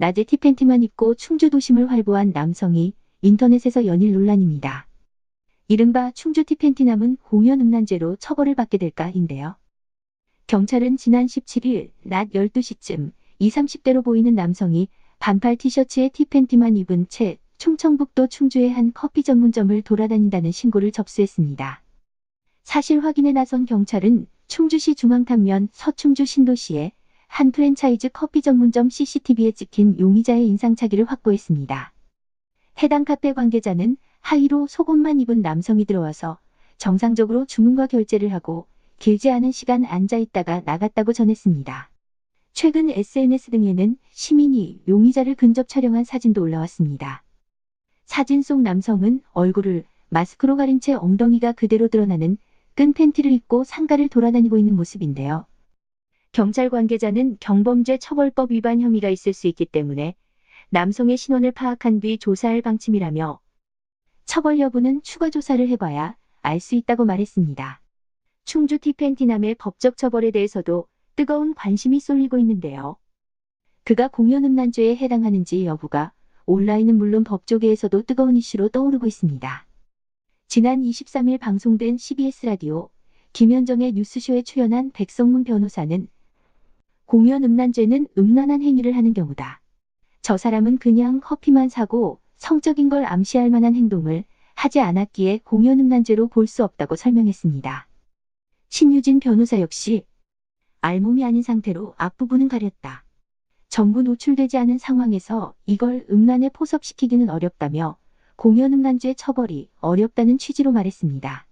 낮에 티팬티만 입고 충주 도심을 활보한 남성이 인터넷에서 연일 논란입니다. 이른바 충주 티팬티남은 공연 음란죄로 처벌을 받게 될까인데요. 경찰은 지난 17일 낮 12시쯤 20, 30대로 보이는 남성이 반팔 티셔츠에 티팬티만 입은 채 충청북도 충주의 한 커피 전문점을 돌아다닌다는 신고를 접수했습니다. 사실 확인에 나선 경찰은 충주시 중앙탄면 서충주 신도시에 한 프랜차이즈 커피 전문점 CCTV에 찍힌 용의자의 인상착의를 확보했습니다. 해당 카페 관계자는 하의로 속옷만 입은 남성이 들어와서 정상적으로 주문과 결제를 하고 길지 않은 시간 앉아 있다가 나갔다고 전했습니다. 최근 SNS 등에는 시민이 용의자를 근접 촬영한 사진도 올라왔습니다. 사진 속 남성은 얼굴을 마스크로 가린 채 엉덩이가 그대로 드러나는 끈 팬티를 입고 상가를 돌아다니고 있는 모습인데요. 경찰 관계자는 경범죄 처벌법 위반 혐의가 있을 수 있기 때문에 남성의 신원을 파악한 뒤 조사할 방침이라며 처벌 여부는 추가 조사를 해봐야 알 수 있다고 말했습니다. 충주 티팬티남의 법적 처벌에 대해서도 뜨거운 관심이 쏠리고 있는데요. 그가 공연 음란죄에 해당하는지 여부가 온라인은 물론 법조계에서도 뜨거운 이슈로 떠오르고 있습니다. 지난 23일 방송된 CBS 라디오 김현정의 뉴스쇼에 출연한 백성문 변호사는 공연 음란죄는 음란한 행위를 하는 경우다. 저 사람은 그냥 커피만 사고 성적인 걸 암시할 만한 행동을 하지 않았기에 공연 음란죄로 볼 수 없다고 설명했습니다. 신유진 변호사 역시 알몸이 아닌 상태로 앞부분은 가렸다. 전부 노출되지 않은 상황에서 이걸 음란에 포섭시키기는 어렵다며 공연 음란죄 처벌이 어렵다는 취지로 말했습니다.